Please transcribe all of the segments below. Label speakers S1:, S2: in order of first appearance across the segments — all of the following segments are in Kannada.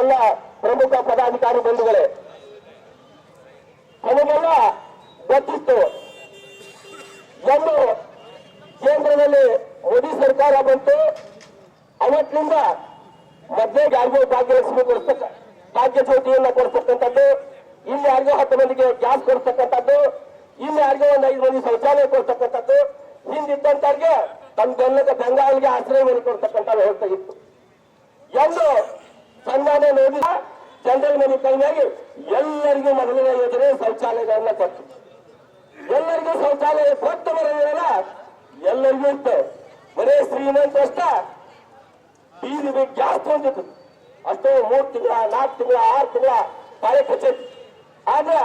S1: ಎಲ್ಲ ಪ್ರಮುಖ ಪದಾಧಿಕಾರಿ ಬಂಧುಗಳೇ ನಮಗೆಲ್ಲ ಗೊತ್ತಿತ್ತು. ಒಂದು, ಕೇಂದ್ರದಲ್ಲಿ ಮೋದಿ ಸರ್ಕಾರ ಬಂತು ಅವತ್ತಿನಿಂದ ಮಧ್ಯೆ ಯಾರಿಗೋ ಭಾಗ್ಯಲಕ್ಷ್ಮಿ ಕೊಡಿಸ್ತಕ್ಕ ಭಾಗ್ಯ ಜ್ಯೋತಿಯನ್ನ ಕೊಡಿಸ್ತಕ್ಕಂಥದ್ದು ಇಲ್ಲಿ ಯಾರಿಗೋ ಹತ್ತು ಮಂದಿಗೆ ಗ್ಯಾಸ್ ಕೊಡಿಸ್ತಕ್ಕಂಥದ್ದು ಇಲ್ಲಿ ಯಾರಿಗೋ ಒಂದು ಐದು ಮಂದಿ ಶೌಚಾಲಯ ಕೊಡ್ತಕ್ಕಂಥದ್ದು ಹಿಂದಿದ್ದಂತವ್ರಿಗೆ ತಮ್ಮ ಬೆಲ್ಲದ ಬೆಂಗಾಲಿಗೆ ಆಶ್ರಯ ಮಾಡಿ ಕೊಡ್ತಕ್ಕಂಥ ವ್ಯವಸ್ಥೆ ಇತ್ತು. ಎಂದು ಸನ್ಮಾನ ನೋಡಿದ ಜನರಲ್ ಮನೆ ಕೈಯಾಗಿ ಎಲ್ಲರಿಗೂ ಮೊದಲನೇ ಯೋಜನೆ ಶೌಚಾಲಯಗಳನ್ನ ಕೊಟ್ಟು. ಎಲ್ಲರಿಗೂ ಶೌಚಾಲಯ ಕೊಟ್ಟು ಬರೋದಿಲ್ಲ ಎಲ್ಲರಿಗೂ ಇತ್ತು. ಬರೇ ಶ್ರೀಮಂತ ಅಷ್ಟ ಬೀದಿ ಗ್ಯಾಸ್ ಹೊಂದಿತ್ತು. ಅಷ್ಟೇ ಮೂರ್ ತಿಂಗಳ, ನಾಲ್ಕು ತಿಂಗಳ, ಆರು ತಿಂಗಳ ತಾಳೆ ಕಚ್ಚೈತಿ ಆದ್ರೆ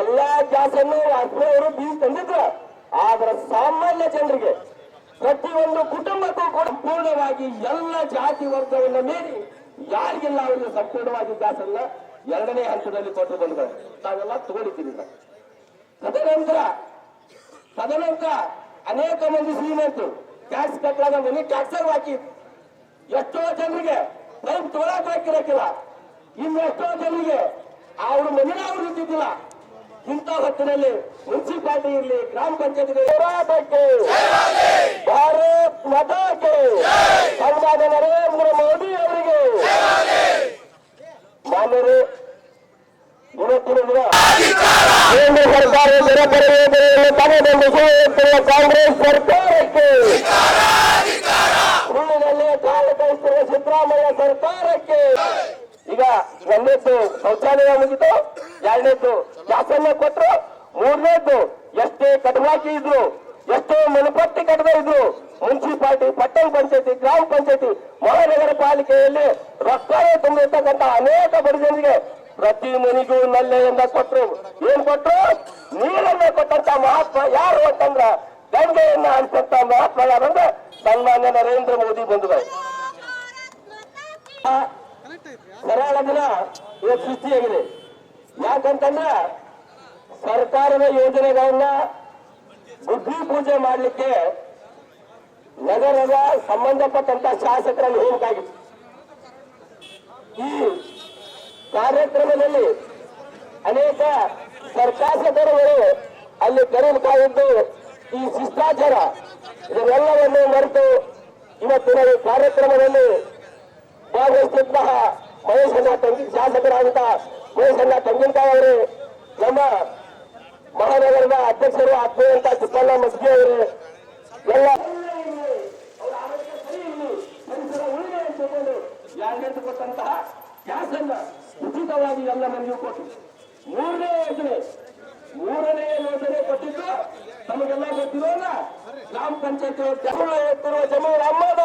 S1: ಎಲ್ಲಾ ಗ್ಯಾಸ್ ಅನ್ನು ಅವರು ಬೀದಿ ತಂದಿದ್ರು. ಆದ್ರೆ ಸಾಮಾನ್ಯ ಜನರಿಗೆ ಪ್ರತಿಯೊಂದು ಕುಟುಂಬಕ್ಕೂ ಕೂಡ ಪೂರ್ಣವಾಗಿ ಎಲ್ಲ ಜಾತಿ ವರ್ಗವನ್ನು ಮೀರಿ ಯಾರಿಗಿಲ್ಲ ಅವರಿಗೆ ಸಂಪೂರ್ಣವಾಗಿ ಗ್ಯಾಸ್ ಅಲ್ಲ ಎರಡನೇ ಹಂತದಲ್ಲಿ ಕೊಟ್ಟು ಬಂದ್ರೆ ತಾವೆಲ್ಲ ಸರ್. ತದನಂತರ ತದನಂತರ ಅನೇಕ ಮಂದಿ ಶ್ರೀಮಂತರು ಟ್ಯಾಕ್ಸ್ ಕಟ್ಟಲಾಗ ಮನಿ ಟ್ಯಾಕ್ಸರ್ ಹಾಕಿ ಎಷ್ಟೋ ಜನರಿಗೆ ಪೈಪ್ ತೋಳಕ್ ಹಾಕಿರಕ್ಕಿಲ್ಲ. ಇನ್ನು ಎಷ್ಟೋ ಜನರಿಗೆ ಅವ್ರ ಮನೆಯ ಅವ್ರು ಇದ್ದಿದ್ದಿಲ್ಲ ಇಂಥ ಹೊತ್ತಿನಲ್ಲಿ ಮುನ್ಸಿಪಾಲಿಟಿ ಇರಲಿ ಗ್ರಾಮ ಪಂಚಾಯತ್ ಭಾರತ್ ಭಾರತ್ ಸಂವಾದ ನರೇಂದ್ರ ಮೋದಿ ಅವರಿಗೆ ಮಾನ್ಯರು ಇವತ್ತಿನ ದಿನ ಕೇಂದ್ರ ಸರ್ಕಾರ ಜನಪರ ಯೋಜನೆಯನ್ನು ತಗೊಂಡು ಸುಳ್ಳುತ್ತಿರುವ ಕಾಂಗ್ರೆಸ್ ಸರ್ಕಾರಕ್ಕೆ. ಸುಳ್ಳಿನಲ್ಲಿ ಕಾಲ ಕಳಿಸಿರುವ ಸಿದ್ದರಾಮಯ್ಯ ಸರ್ಕಾರಕ್ಕೆ. ಈಗ ಒಂದನೇದ್ದು ಶೌಚಾಲಯ ಮುಗಿತು, ಎರಡನೇದ್ದು ಶಾಸನ ಕೊಟ್ಟರು ಮೂರನೇದ್ದು ಎಷ್ಟೇ ಕಟವಾಕಿ ಇದ್ರು, ಎಷ್ಟೋ ಮನಪಟ್ಟಿ ಕಟ್ಟದೇ ಇದ್ರು, ಮುನ್ಸಿಪಾಲಿಟಿ, ಪಟ್ಟಣ ಪಂಚಾಯತಿ, ಗ್ರಾಮ ಪಂಚಾಯತಿ, ಮಹಾನಗರ ಪಾಲಿಕೆಯಲ್ಲಿ ರೊಕ್ಕವೇ ತುಂಬಿರ್ತಕ್ಕಂಥ ಅನೇಕ ಬಡ ಜನರಿಗೆ ಪ್ರತಿ ಮನೆಗೂ ನಲ್ಲೆಯಿಂದ ಕೊಟ್ರು. ಏನ್ ಕೊಟ್ರು? ನೀರನ್ನ ಕೊಟ್ಟಂತ ಮಹಾತ್ಮ ಯಾರು ಅಂತಂದ್ರ ಗಂಗೆಯನ್ನ ಅನ್ಸಂತ ಮಹಾತ್ಮ ಯಾರಂದ್ರೆ ಸನ್ಮಾನ್ಯ ನರೇಂದ್ರ ಮೋದಿ ಬಂಧುಗಳು. ಸರಳ ದಿನ ಇವತ್ತು ಸೃಷ್ಟಿಯಾಗಿದೆ. ಯಾಕಂತಂದ್ರೆ ಸರ್ಕಾರದ ಯೋಜನೆಗಳನ್ನ ಬುದ್ಧಿ ಪೂಜೆ ಮಾಡಲಿಕ್ಕೆ ನಗರದ ಸಂಬಂಧಪಟ್ಟಂತ ಶಾಸಕರಲ್ಲಿ ಹೋಗಬೇಕಾಗಿತ್ತು. ಈ ಕಾರ್ಯಕ್ರಮದಲ್ಲಿ ಅನೇಕ ಸರ್ಕಾಸಕರುಗಳು ಅಲ್ಲಿ ಕರೆಯಬೇಕಾಗಿದ್ದು ಈ ಶಿಷ್ಟಾಚಾರ ಇದನ್ನೆಲ್ಲವನ್ನು ಮರೆತು ಇವತ್ತಿನ ಈ ಕಾರ್ಯಕ್ರಮದಲ್ಲಿ ಭಾಗವಹಿಸಿದ್ದಂತಹ ಮಹೇಶಣ್ಣ ತಂಗಿ ಶಾಸಕರಾದಂತಹ ಮಹೇಶಣ್ಣ ತಂಗಿಂತಾಯ್ ಅವರು, ನಮ್ಮ ಮಹಾನಗರದ ಅಧ್ಯಕ್ಷರು ಆತ್ಮೀಯಂತ ತಿಪ್ಪಣ್ಣ ಮಸ್ಗಿ ಅವರು, ಎಲ್ಲ ಅವರ ಕೊಟ್ಟಂತಹ ತಿಳ್ಕೊಂಡು ಎರಡನೇದು ಕೊಟ್ಟಂತಹ ಗ್ಯಾಸ್ ಉಚಿತವಾಗಿ ಎಲ್ಲ ಮನೆಗೂ ಕೊಟ್ಟು ಮೂರನೇ ಯೋಜನೆ ಮೂರನೇ ಯೋಜನೆ ಕೊಟ್ಟಿದ್ದು ನಮಗೆಲ್ಲ ಗೊತ್ತಿರೋಲ್ಲ, ಗ್ರಾಮ ಪಂಚಾಯತ್ ಎತ್ತಿರುವ ಜಮೀರ್ ಅಹಮದ್